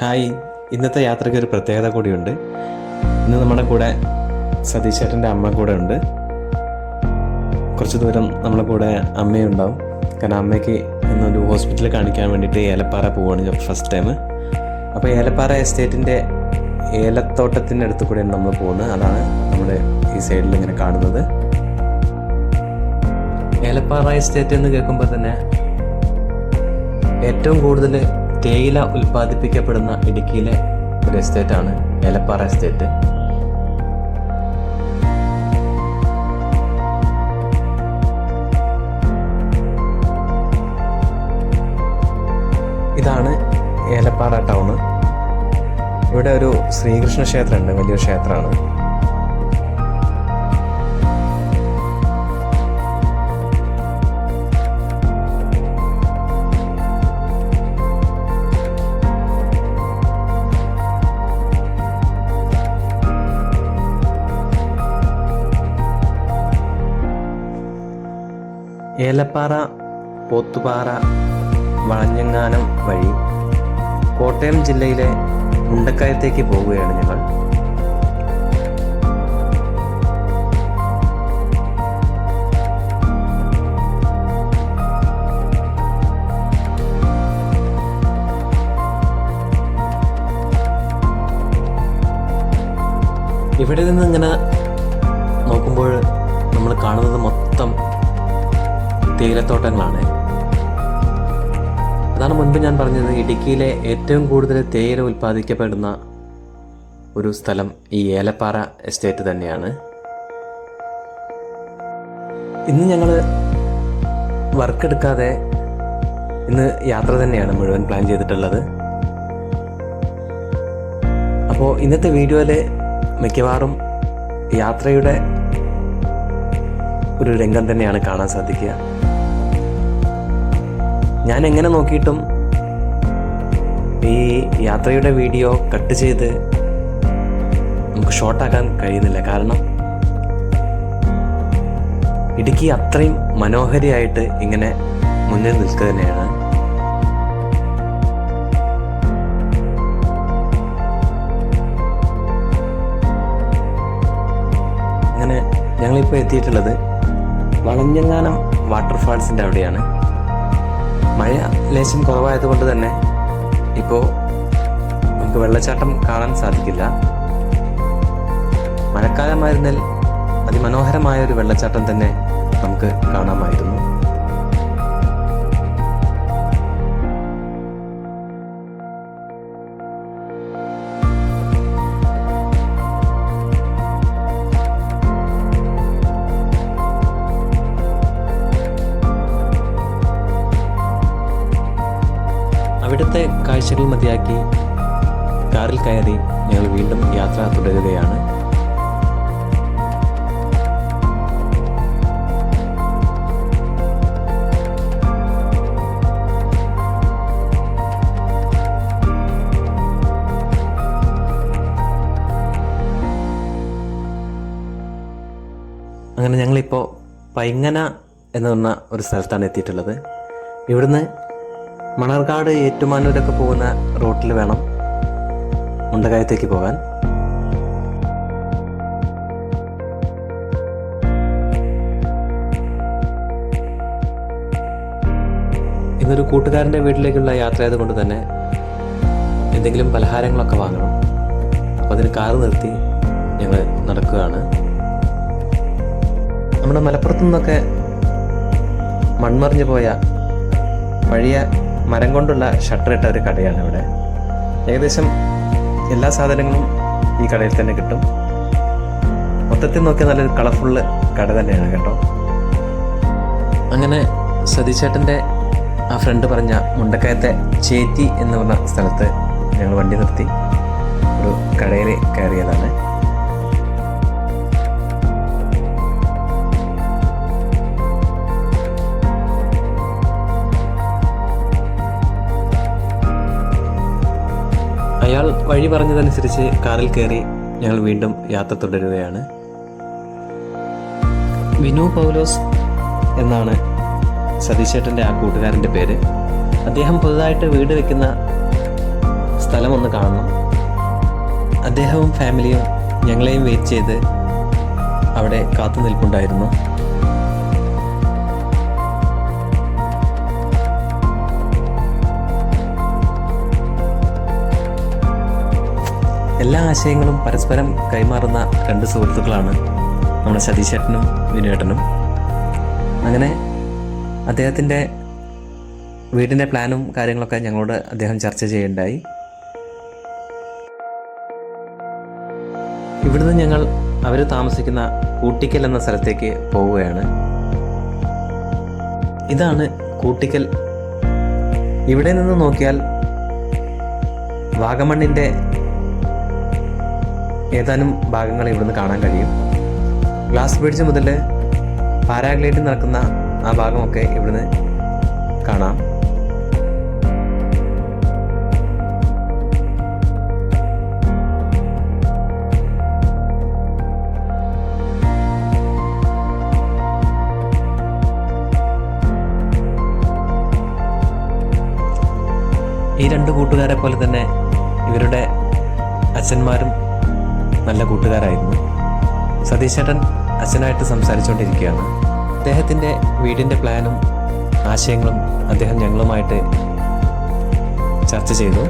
Hi. ഇന്നത്തെ യാത്രയ്ക്ക് ഒരു പ്രത്യേകത കൂടിയുണ്ട്. ഇന്ന് നമ്മുടെ കൂടെ സതീഷ് ചേട്ടന്റെ അമ്മ കൂടെ ഉണ്ട്. കുറച്ച് ദൂരം നമ്മളെ കൂടെ അമ്മയും ഉണ്ടാവും കാരണം അമ്മയ്ക്ക് ഇന്നൊരു ഹോസ്പിറ്റലിൽ കാണിക്കാൻ വേണ്ടിയിട്ട് ഏലപ്പാറ പോവുകയാണ് ഫസ്റ്റ് ടൈം അപ്പോൾ ഏലപ്പാറ എസ്റ്റേറ്റിന്റെ ഏലത്തോട്ടത്തിന്റെ അടുത്ത് കൂടെയാണ് നമ്മൾ പോകുന്നത്. അതാണ് നമ്മുടെ ഈ സൈഡിൽ ഇങ്ങനെ കാണുന്നത്. ഏലപ്പാറ എസ്റ്റേറ്റ് എന്ന് കേൾക്കുമ്പോൾ തന്നെ ഏറ്റവും കൂടുതൽ തേയില ഉൽപ്പാദിപ്പിക്കപ്പെടുന്ന ഇടുക്കിയിലെ ഒരു എസ്റ്റേറ്റ് ആണ് ഏലപ്പാറ എസ്റ്റേറ്റ് ഇതാണ് ഏലപ്പാറ ടൗണ് ഇവിടെ ഒരു ശ്രീകൃഷ്ണ ക്ഷേത്രമുണ്ട് വലിയൊരു ക്ഷേത്രമാണ്. ഏലപ്പാറ പോത്തുപാറ വളഞ്ഞങ്ങാനം വഴി കോട്ടയം ജില്ലയിലെ മുണ്ടക്കയത്തേക്ക് പോവുകയാണ് ഞങ്ങൾ. ഇവിടെ നിന്ന് ഇങ്ങനെ നോക്കുമ്പോൾ നമ്മൾ കാണുന്നത് മൊത്തം തേയിലത്തോട്ടങ്ങളാണ്. അതാണ് മുൻപ് ഞാൻ പറഞ്ഞത് ഇടുക്കിയിലെ ഏറ്റവും കൂടുതൽ തേയില ഉൽപ്പാദിക്കപ്പെടുന്ന ഒരു സ്ഥലം ഈ ഏലപ്പാറ എസ്റ്റേറ്റ് തന്നെയാണ്. ഇന്ന് ഞങ്ങൾ വർക്ക് എടുക്കാതെ ഇന്ന് യാത്ര തന്നെയാണ് മുഴുവൻ പ്ലാൻ ചെയ്തിട്ടുള്ളത്. അപ്പോൾ ഇന്നത്തെ വീഡിയോയിൽ മിക്കവാറും യാത്രയുടെ ഒരു രംഗം തന്നെയാണ് കാണാൻ സാധിക്കുക. ഞാൻ എങ്ങനെ നോക്കിയിട്ടും ഈ യാത്രയുടെ വീഡിയോ കട്ട് ചെയ്ത് നമുക്ക് ഷോർട്ടാക്കാൻ കഴിയുന്നില്ല. കാരണം ഇടുക്കി അത്രയും മനോഹരിയായിട്ട് ഇങ്ങനെ മുന്നിൽ നിൽക്കുക തന്നെയാണ്. അങ്ങനെ ഞങ്ങളിപ്പോൾ എത്തിയിട്ടുള്ളത് വളഞ്ഞങ്ങാനം വാട്ടർഫാൾസിന്റെ അവിടെയാണ്. മഴ ലേശം കുറവായതുകൊണ്ട് തന്നെ ഇപ്പോൾ നമുക്ക് വെള്ളച്ചാട്ടം കാണാൻ സാധിക്കില്ല. മഴക്കാലമായിരുന്നാൽ അതിമനോഹരമായ ഒരു വെള്ളച്ചാട്ടം തന്നെ നമുക്ക് കാണാമായിരുന്നു. അവിടുത്തെ കാഴ്ചകൾ മതിയാക്കി കാറിൽ കയറി ഞങ്ങൾ വീണ്ടും യാത്ര തുടരുകയാണ്. അങ്ങനെ ഞങ്ങളിപ്പോൾ പൈങ്ങന എന്ന് പറഞ്ഞ ഒരു സ്ഥലത്താണ് എത്തിയിട്ടുള്ളത്. ഇവിടുന്ന് മണർകാട് ഏറ്റുമാനൂരൊക്കെ പോകുന്ന റൂട്ടിൽ വേണം മുണ്ടകായത്തേക്ക് പോകാൻ. ഇന്നൊരു കൂട്ടുകാരന്റെ വീട്ടിലേക്കുള്ള യാത്ര ആയതുകൊണ്ട് തന്നെ എന്തെങ്കിലും പലഹാരങ്ങളൊക്കെ വാങ്ങണം. അപ്പോൾ അതിന് കാറ് നിർത്തി ഞങ്ങൾ നടക്കുകയാണ്. നമ്മുടെ മലപ്പുറത്തു നിന്നൊക്കെ മൺമറിഞ്ഞു പോയ പഴയ മരം കൊണ്ടുള്ള ഷട്ടർ ഇട്ട ഒരു കടയാണ് ഇവിടെ. ഏകദേശം എല്ലാ സാധനങ്ങളും ഈ കടയിൽ തന്നെ കിട്ടും. മൊത്തത്തിൽ നോക്കിയാൽ നല്ലൊരു കളർഫുള്ള് കട തന്നെയാണ് കേട്ടോ. അങ്ങനെ സതീശേട്ടന്റെ ആ ഫ്രണ്ട് പറഞ്ഞ മുണ്ടക്കയത്തെ ചേറ്റി എന്ന് പറഞ്ഞ സ്ഥലത്ത് ഞങ്ങൾ വണ്ടി നിർത്തി. ഒരു കടയിൽ കയറിയതാണ്. വഴി പറഞ്ഞതനുസരിച്ച് കാറിൽ കയറി ഞങ്ങൾ വീണ്ടും യാത്ര തുടരുകയാണ്. വിനു പൗലോസ് എന്നാണ് സതീശേട്ടന്റെ ആ കൂട്ടുകാരന്റെ പേര്. അദ്ദേഹം പുതുതായിട്ട് വീട് വെക്കുന്ന സ്ഥലം ഒന്ന് കാണണം. അദ്ദേഹവും ഫാമിലിയും ഞങ്ങളെയും വെയിറ്റ് ചെയ്ത് അവിടെ കാത്തു നിൽപ്പുണ്ടായിരുന്നു എല്ലാ ആശയങ്ങളും പരസ്പരം കൈമാറുന്ന രണ്ട് സുഹൃത്തുക്കളാണ് നമ്മുടെ സതീശേട്ടനും വിനുവേട്ടനും അങ്ങനെ അദ്ദേഹത്തിന്റെ വീടിന്റെ പ്ലാനും കാര്യങ്ങളൊക്കെ ഞങ്ങളോട് അദ്ദേഹം ചർച്ച ചെയ്യുണ്ടായി ഇവിടുന്ന് ഞങ്ങൾ അവർ താമസിക്കുന്ന കൂട്ടിക്കൽ എന്ന സ്ഥലത്തേക്ക് പോവുകയാണ്. ഇതാണ് കൂട്ടിക്കൽ. ഇവിടെ നിന്ന് നോക്കിയാൽ വാഗമണ്ണിന്റെ ഏതാനും ഭാഗങ്ങൾ ഇവിടുന്ന് കാണാൻ കഴിയും. ഗ്ലാസ് ബ്രിഡ്ജ് മുതൽ പാരാഗ്ലൈഡിംഗ് നടക്കുന്ന ആ ഭാഗമൊക്കെ ഇവിടുന്ന് കാണാം. ഈ രണ്ട് കൂട്ടുകാരെ പോലെ തന്നെ ഇവരുടെ അച്ഛന്മാരും നല്ല കൂട്ടുകാരായിരുന്നു. സതീശേട്ടൻ അച്ഛനായിട്ട് സംസാരിച്ചുകൊണ്ടിരിക്കുകയാണ് അദ്ദേഹത്തിന്റെ വീടിന്റെ പ്ലാനും ആശയങ്ങളും അദ്ദേഹം ഞങ്ങളുമായിട്ട് ചർച്ച ചെയ്തു.